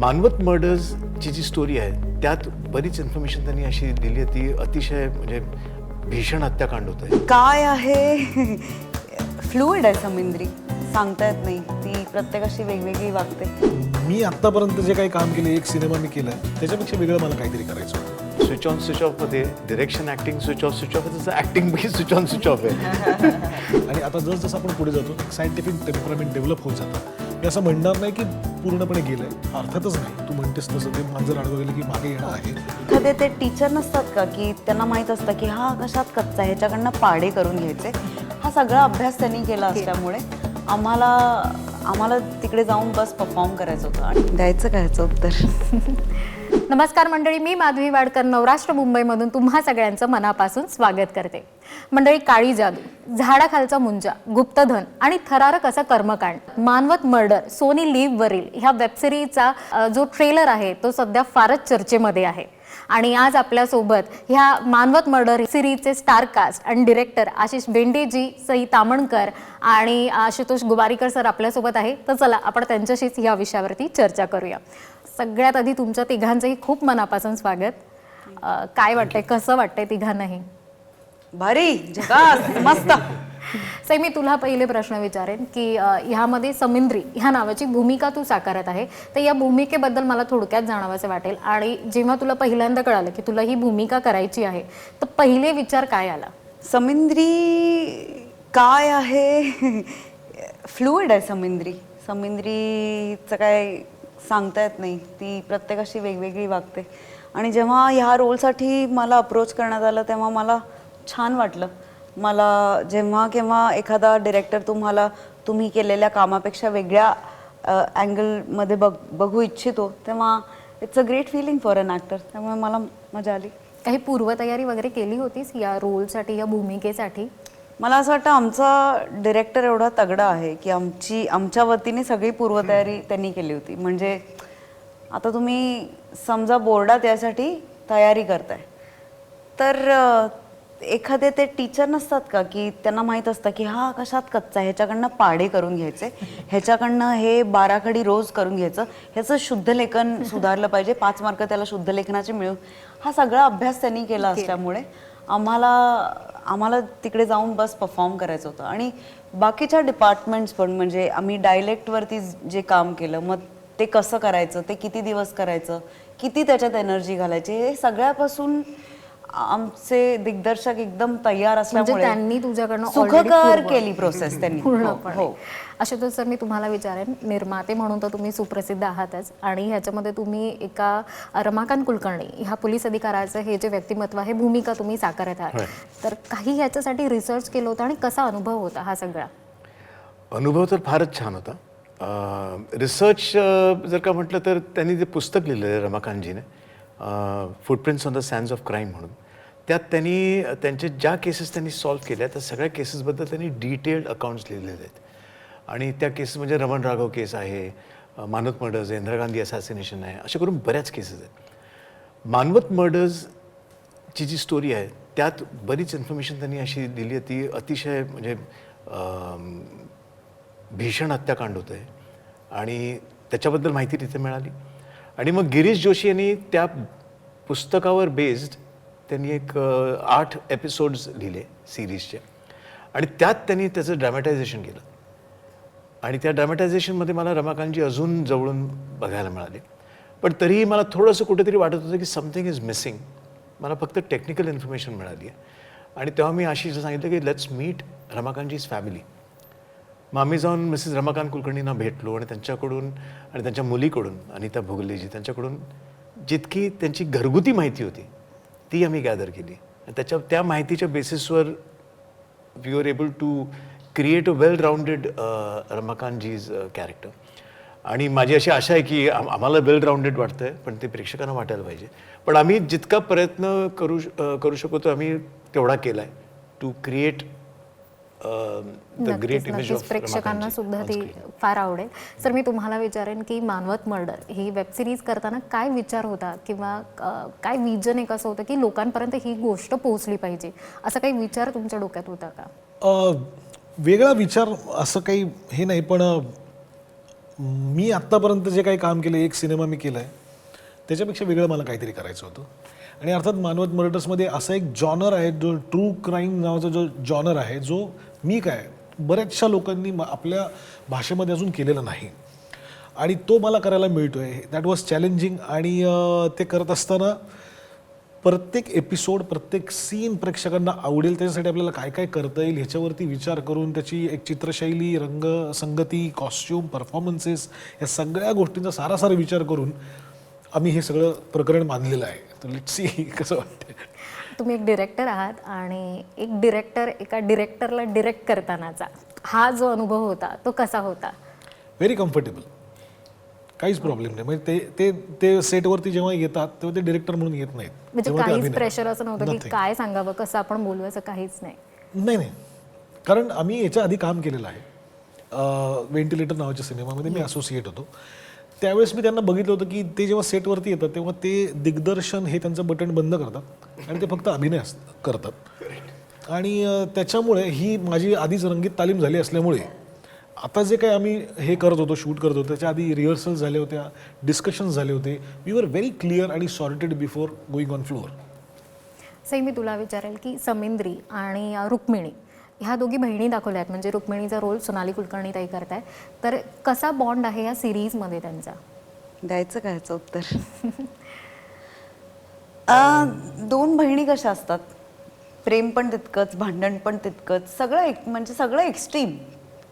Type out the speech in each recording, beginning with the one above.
मानवत मर्डर्सची जी story आहे त्यात बरीच इन्फॉर्मेशन त्यांनी अशी दिली आहे ती अतिशय म्हणजे भीषण हत्याकांड होत आहे. काय आहे? फ्लुइड आहे समिंद्री. सांगता येत नाही. ती प्रत्येकाशी वेगवेगळी वागते. मी आत्तापर्यंत जे काही काम केले एक सिनेमा मी केलाय त्याच्यापेक्षा वेगळं मला काहीतरी करायचं होतं. Switch on switch ऑफमध्ये direction acting switch off switch off तसं ॲक्टिंग बी स्विच ऑन स्विच ऑफ आहे. आणि आता जस जसं आपण पुढे जातो सायंटिफिक टेम्परामेंट डेव्हलप होत जातं. मी असं म्हणणार नाही की पूर्णपणे गेलंय. अर्थातच नाही. तू म्हणतेस तसं. ते मांजर आडवं गेलं की मागे येणं आहे. एखादे ते टीचर नसतात का की त्यांना माहीत असतं की हा कशात कच्चा आहे? ह्याच्याकडनं पाडे करून घ्यायचे. हा सगळा अभ्यास त्यांनी केला असल्यामुळे आम्हाला आम्हाला तिकडे जाऊन बस परफॉर्म करायचं होतं. आणि द्यायचं काय ह्याचं उत्तर? नमस्कार मंडळी मी माधवी वाडकर नवराष्ट्र मुंबईमधून तुम्हा सगळ्यांचं मनापासून स्वागत करते. मंडळी काळी जादू झाडाखालचा मुंजा गुप्तधन आणि थरारक असं कर्मकांड मानवत मर्डर सोनी लिव्हवरील ह्या वेबसिरीजचा जो ट्रेलर आहे तो सध्या फारच चर्चेमध्ये आहे. आणि आज आपल्यासोबत ह्या मानवत मर्डर सिरीजचे स्टार कास्ट आणि डिरेक्टर आशिष बेंडेजी सई तामणकर आणि आशुतोष गुबारीकर सर आपल्यासोबत आहे. तर चला आपण त्यांच्याशीच या विषयावरती चर्चा करूया. सगळ्यात आधी तुमच्या तिघांचंही खूप मनापासून स्वागत. अं, काय वाटतंय? कसं वाटतंय तिघांनाही? भारी. झकास मस्त. सई मी तुला पहिले प्रश्न विचारेन की अं, ह्यामध्ये समिंद्री ह्या नावाची भूमिका तू साकारत आहे. तर या भूमिकेबद्दल मला थोडक्यात जाणावंसं वाटेल. आणि जेव्हा तुला पहिल्यांदा कळालं की तुला ही भूमिका करायची आहे तर पहिले विचार काय आला? समिंद्री काय आहे? फ्लुइड आहे समिंद्री. समिंद्रीचं काय सांगता येत नाही. ती प्रत्येकाशी वेगवेगळी वागते. आणि जेव्हा ह्या रोलसाठी मला अप्रोच करण्यात आलं तेव्हा मला छान वाटलं. मला जेव्हा केव्हा एखादा डिरेक्टर तुम्हाला तुम्ही केलेल्या कामापेक्षा वेगळ्या अँगलमध्ये बघ बघू इच्छितो तेव्हा it's a great feeling for an actor त्यामुळे मला मजा आली. काही पूर्वतयारी वगैरे केली होतीस या रोलसाठी या भूमिकेसाठी? मला असं वाटतं आमचा डिरेक्टर एवढा तगडा आहे की आमची आमच्या वतीने सगळी पूर्वतयारी त्यांनी केली होती. म्हणजे आता तुम्ही समजा बोर्डात यासाठी तयारी करताय. तर एखादे ते टीचर नसतात का? की त्यांना माहीत असतं की हा कशात कच्चा आहे? ह्याच्याकडनं पाडे करून घ्यायचे. ह्याच्याकडनं हे बाराखडी रोज करून घ्यायचं. ह्याचं शुद्ध लेखन सुधारलं पाहिजे. पाच मार्क त्याला शुद्ध लेखनाचे मिळून. हा सगळा अभ्यास त्यांनी केला. असल्यामुळे. आम्हाला आम्हाला तिकडे जाऊन बस परफॉर्म करायचं होतं. आणि बाकीच्या डिपार्टमेंट्स पण म्हणजे आम्ही डायलेक्टवरती जे काम केलं मग ते कसं करायचं ते किती दिवस करायचं किती त्याच्यात एनर्जी घालायची हे सगळ्यापासून आमचे दिग्दर्शक एकदम तयार म्हणजे असल्यामुळे त्यांनी तुझ्याकडनं सुखकर केली प्रोसेस त्यांनी. हो, आशुतोष सर मी तुम्हाला विचारेन निर्माते म्हणून तर तुम्ही सुप्रसिद्ध आहातच. आणि ह्याच्यामध्ये तुम्ही एका रमाकांत कुलकर्णी ह्या पोलीस अधिकाऱ्याचं हे जे व्यक्तिमत्व आहे भूमिका तुम्ही साकारत आहात. तर काही ह्याच्यासाठी रिसर्च केलं होतं आणि कसा अनुभव होता हा सगळा? अनुभव तर फारच छान होता. रिसर्च जर का म्हटलं तर त्यांनी जे पुस्तक लिहिलेलं आहे रमाकांतजीने footprints on the sands of crime म्हणून त्यात त्यांनी त्यांचे ज्या केसेस त्यांनी सॉल्व्ह केल्या त्या सगळ्या केसेसबद्दल त्यांनी डिटेल्ड अकाउंट्स लिहिलेले आहेत. आणि त्या केसेस म्हणजे रमण राघव केस आहे मानवत मर्डर्स आहे इंदिरा गांधी असॅसिनेशन आहे असे करून बऱ्याच केसेस आहेत. मानवत मर्डर्सची जी स्टोरी आहे त्यात बरीच इन्फॉर्मेशन त्यांनी अशी दिली आहे ती अतिशय म्हणजे भीषण हत्याकांड होतं आहे आणि त्याच्याबद्दल माहिती तिथे मिळाली. आणि मग गिरीश जोशी यांनी त्या पुस्तकावर बेस्ड त्यांनी एक आठ एपिसोड्स लिहिले सिरीजचे आणि त्यात त्यांनी त्याचं ड्रॅमॅटायझेशन केलं. आणि त्या ड्रामॅटायझेशनमध्ये मला रमाकांतजी अजून जवळून बघायला मिळाले. पण तरीही मला थोडंसं कुठेतरी वाटत होतं की समथिंग इज मिसिंग मला फक्त टेक्निकल इन्फॉर्मेशन मिळाली आहे. आणि तेव्हा मी अशी सांगितलं की लेट्स मीट रमाकांतजीज फॅमिली मग आम्ही जाऊन मिसेस रमाकांत कुलकर्णींना भेटलो आणि त्यांच्याकडून आणि त्यांच्या मुलीकडून अनिता भोगलेजी त्यांच्याकडून जितकी त्यांची घरगुती माहिती होती ती आम्ही गॅदर केली. आणि त्याच्या त्या माहितीच्या बेसिसवर we are able to create a well rounded रमाकांतजीज character आणि माझी अशी आशा आहे की आम- आम्हाला वेल राऊंडेड वाटतं आहे पण ते प्रेक्षकांना वाटायला पाहिजे. पण आम्ही जितका प्रयत्न करू करू शकतो आम्ही तेवढा केला आहे to create the great image of प्रेक्षकांना सुद्धा ती फार आवडेल. सर मी तुम्हाला विचारेन की मानवत मर्डर ही वेब सिरीज करताना काय विचार होता? किंवा काय विजन एक असं होतं की लोकांपर्यंत ही गोष्ट पोहोचली पाहिजे? असा काही विचार तुमच्या डोक्यात होता का? अ, वेगळा विचार असं काही हे नाही पण मी आत्तापर्यंत जे काही काम केलं एक सिनेमा मी केला आहे त्याच्यापेक्षा वेगळं मला काहीतरी करायचं होतं. आणि अर्थात मानवत मर्डर्समध्ये असा एक जॉनर आहे जो ट्रू क्राईम नावाचा जो जॉनर आहे जो मी काय बऱ्याचशा लोकांनी म- आपल्या भाषेमध्ये अजून केलेला नाही. आणि तो मला करायला मिळतो आहे दॅट वॉज चॅलेंजिंग आणि ते करत असताना प्रत्येक एपिसोड प्रत्येक सीन प्रेक्षकांना आवडेल त्याच्यासाठी आपल्याला काय काय करता येईल ह्याच्यावरती विचार करून त्याची एक चित्रशैली रंग संगती कॉस्ट्यूम परफॉर्मन्सेस या सगळ्या गोष्टींचा सारासार विचार करून आम्ही हे सगळं प्रकरण मानलेलं आहे. तर लेट सी कसं वाटतं तुम्ही एक डिरेक्टर आहात आणि एक डिरेक्टर एका डिरेक्टरला डिरेक्ट करतानाचा हा जो अनुभव होता तो कसा होता? व्हेरी कम्फर्टेबल काहीच प्रॉब्लेम नाही. म्हणजे ते ते ते सेटवरती जेव्हा येतात तेव्हा ते डिरेक्टर म्हणून येत नाहीत. म्हणजे तेव्हा ते काहीच अभिनय. प्रेशर असं नव्हतं की Nothing. काय सांगावं कसं आपण बोलू असं काहीच नाही. नाही नाही. कारण आम्ही याच्या आधी काम केलेलं आहे. व्हेंटिलेटर नावाच्या सिनेमामध्ये मी असोसिएट होतो. त्यावेळेस मी त्यांना बघितलं होतं की ते जेव्हा सेटवरती येतात तेव्हा ते दिग्दर्शन हे त्यांचं बटन बंद करतात आणि ते फक्त अभिनय अस- करतात. आणि अं, त्याच्यामुळे ही माझी आधीच रंगीत तालीम झाली असल्यामुळे आता जे काही आम्ही हे करत होतो शूट करत होतो त्याच्या आधी रिहर्सल झाल्या होत्या डिस्कशन्स झाले होते. वी वर व्हेरी क्लिअर आणि sorted before going on floor Sai मी तुला विचारेल की समिंद्री आणि रुक्मिणी ह्या दोघी बहिणी दाखवल्या आहेत म्हणजे रुक्मिणीचा रोल सोनाली कुलकर्णी ताई करताय तर कसा बॉन्ड आहे या सिरीजमध्ये त्यांचा? द्यायचं काय ह्याचं उत्तर? आ, दोन बहिणी कशा असतात? प्रेम पण तितकंच भांडण पण तितकंच सगळं एक म्हणजे सगळं एक्स्ट्रीम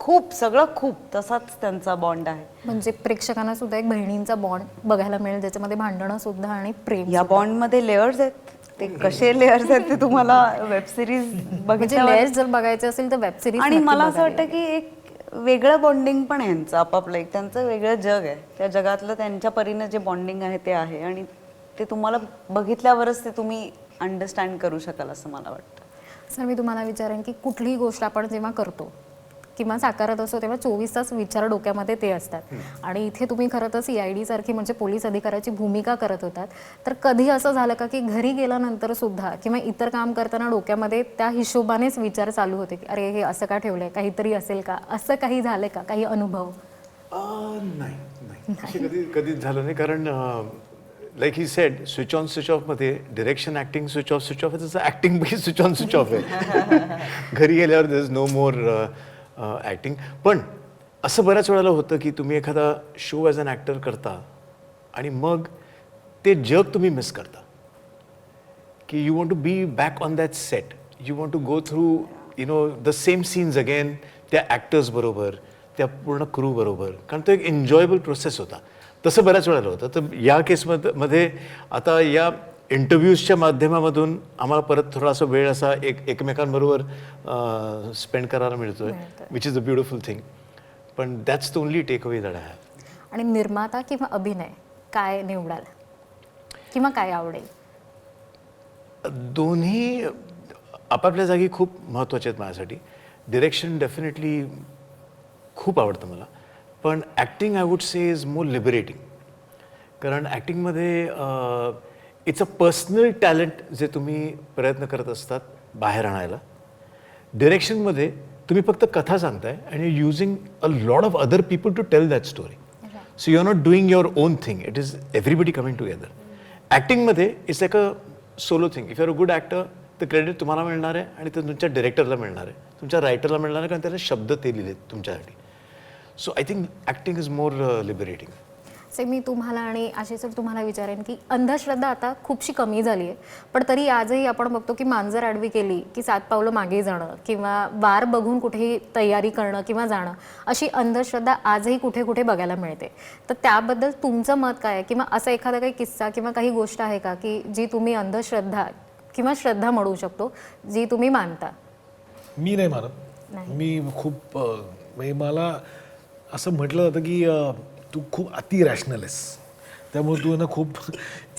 खूप सगळं खूप तसाच त्यांचा बॉन्ड आहे. म्हणजे प्रेक्षकांना सुद्धा एक बहिणींचा बॉन्ड बघायला मिळेल ज्याच्यामध्ये भांडणं सुद्धा आणि प्रेम या बॉन्डमध्ये लेअर्स आहेत. ते कसे लेअर्स आहेत ते तुम्हाला वेब सिरीज म्हणजे लेअर्स जर बघायचे असेल तर वेब सिरीज आणि मला असं वाटतं की एक वेगळं बॉन्डिंग पण आहे यांचं आपापलं. एक त्यांचं वेगळं जग आहे. त्या जगातलं त्यांच्या परीनं जे बॉन्डिंग आहे ते आहे. आणि ते तुम्हाला बघितल्यावरच ते तुम्ही अंडरस्टँड करू शकाल असं मला वाटतं. सर मी तुम्हाला विचारेन की कुठलीही गोष्ट आपण जेव्हा करतो किंवा साकारत असतो तेव्हा चोवीस तास विचार डोक्यामध्ये ते असतात. आणि इथे तुम्ही खरं तर सी आय डी सारखी म्हणजे पोलीस अधिकाऱ्याची भूमिका करत होतात. तर कधी असं झालं का की घरी गेल्यानंतर सुद्धा किंवा इतर काम करताना डोक्यामध्ये त्या हिशोबानेच विचार चालू होते की अरे हे असं का ठेवलंय? काहीतरी असेल का? असं काही झालंय का? काही अनुभव? नाही नाही. कधी कधीच झालं नाही. कारण like he said switch on switch ऑफमध्ये direction acting switch off switch off आहे तसं acting switch on switch off आहे. घरी गेल्यावर there is no more acting पण असं बऱ्याच वेळेला होतं की तुम्ही एखादा शो ॲज अन ॲक्टर करता आणि मग ते जग तुम्ही मिस करता. की you want to be back on that set you want to go through you know the same scenes again त्या ॲक्टर्सबरोबर त्या पूर्ण क्रू बरोबर. कारण तो एक एन्जॉयबल प्रोसेस होता. तसं बऱ्याच वेळेला होतं. तर या केसमध्ये मध्ये आता या इंटरव्ह्यूजच्या माध्यमामधून आम्हाला परत थोडासा वेळ असा एक एकमेकांबरोबर स्पेंड करायला मिळतोय which is a beautiful thing पण that's the only take away that I आणि निर्माता किंवा अभिनय काय निवडाल? किंवा काय आवडेल? दोन्ही आपापल्या जागी खूप महत्त्वाचे आहेत माझ्यासाठी. डिरेक्शन डेफिनेटली खूप आवडतं मला. पण acting I would say is more liberating कारण ॲक्टिंगमध्ये इट्स अ पर्सनल टॅलेंट जे तुम्ही प्रयत्न करत असतात बाहेर आणायला. डिरेक्शनमध्ये तुम्ही फक्त कथा सांगताय आणि you using a lot of other people to tell that story so you are not doing your own thing it is everybody coming together ॲक्टिंगमध्ये it's like a solo thing if you're a good actor तर credit तुम्हाला मिळणार आहे आणि ते तुमच्या डिरेक्टरला मिळणार आहे. तुमच्या रायटरला मिळणार आहे कारण त्याला शब्द ते लिहिलेत तुमच्यासाठी. So I think acting is more liberating say मी तुम्हाला आणि अशी सर तुम्हाला विचारेन की अंधश्रद्धा आता खूपशी कमी झाली आहे पण तरी आजही आपण बघतो की मांजर आडवी केली की सात पावलं मागे जाणं किंवा वार बघून कुठेही तयारी करणं किंवा जाणं अशी अंधश्रद्धा आजही कुठे कुठे बघायला मिळते. तर त्याबद्दल तुमचं मत काय आहे? किंवा असा एखादा काही किस्सा किंवा काही गोष्ट आहे का की जी तुम्ही अंधश्रद्धा किंवा श्रद्धा म्हणू शकतो जी तुम्ही मानता? मी नाही मानत. मी खूप म्हणजे मला असं म्हटलं जातं की तू खूप अति रॅशनल आहेस. त्यामुळे तू ना खूप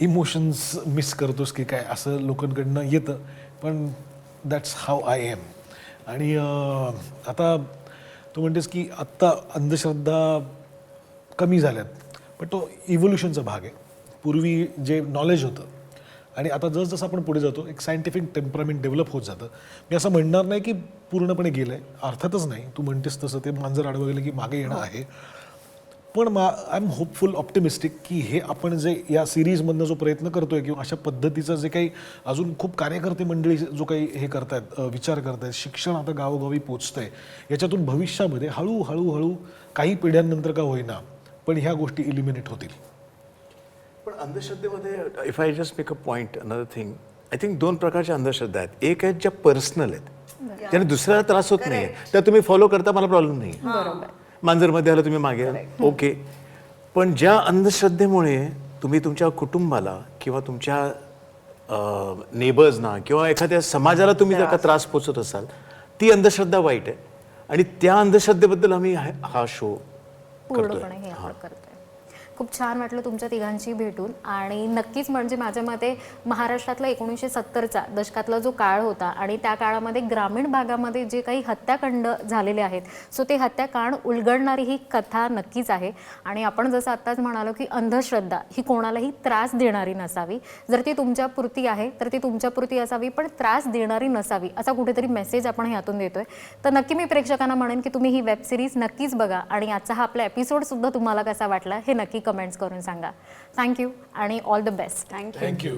इमोशन्स मिस करतोस की काय असं लोकांकडनं येतं. पण दॅट्स हाव आय एम आणि आता तू म्हणतेस की आत्ता अंधश्रद्धा कमी झाल्यात. पण तो इव्होल्युशनचा भाग आहे. पूर्वी जे नॉलेज होतं. आणि आता जसजसं आपण पुढे जातो एक सायंटिफिक टेम्परामेंट डेव्हलप होत जातं. मी असं म्हणणार नाही की पूर्णपणे गेलं आहे अर्थातच नाही. तू म्हणतेस तसं ते मांजर आडवं गेलं की मागे येणं आहे. पण मा आय एम होपफुल ऑप्टिमिस्टिक की हे आपण जे या सिरीजमधनं जो प्रयत्न करतोय किंवा अशा पद्धतीचं जे काही अजून खूप कार्यकर्ते मंडळी जो काही हे करतायत विचार करतायत शिक्षण आता गावोगावी पोचतंय याच्यातून भविष्यामध्ये हळू हळू हळू काही पिढ्यांनंतर का होईना पण ह्या गोष्टी इलिमिनेट होतील. पण अंधश्रद्धेमध्ये if I just make a point another thing I think दोन प्रकारच्या अंधश्रद्धा आहेत. एक आहेत ज्या पर्सनल आहेत. त्याने दुसऱ्याला त्रास होत नाही त्या तुम्ही फॉलो करता मला प्रॉब्लेम नाही बरोबर. मांजरमध्ये आलं तुम्ही मागे ओके. पण ज्या अंधश्रद्धेमुळे तुम्ही तुमच्या कुटुंबाला किंवा तुमच्या नेबर्सना किंवा एखाद्या समाजाला तुम्ही जर का त्रास. पोचत असाल ती अंधश्रद्धा वाईट आहे. आणि त्या अंधश्रद्धेबद्दल आम्ही हा- शो करतोय. खूप छान वाटलं तुमच्या तिघांशी भेटून. आणि नक्कीच म्हणजे माझ्या मते महाराष्ट्रातला एकोणीसशे सत्तरचा दशकातला जो काळ होता आणि त्या काळामध्ये ग्रामीण भागामध्ये जे काही हत्याकांड झालेले आहेत सो ते हत्याकांड उलगडणारी ही कथा नक्कीच आहे. आणि आपण जसं आत्ताच म्हणालो की अंधश्रद्धा ही कोणालाही त्रास देणारी नसावी. जर ती तुमच्यापुरती आहे तर ती तुमच्यापुरती असावी पण त्रास देणारी नसावी असा कुठेतरी मेसेज आपण ह्यातून देतोय. तर नक्की मी प्रेक्षकांना म्हणेन की तुम्ही ही वेब सिरीज नक्कीच बघा आणि आजचा हा आपला एपिसोड सुद्धा तुम्हाला कसा वाटला हे नक्की कमेंट्स करून सांगा. थँक्यू आणि all the best thank you thank you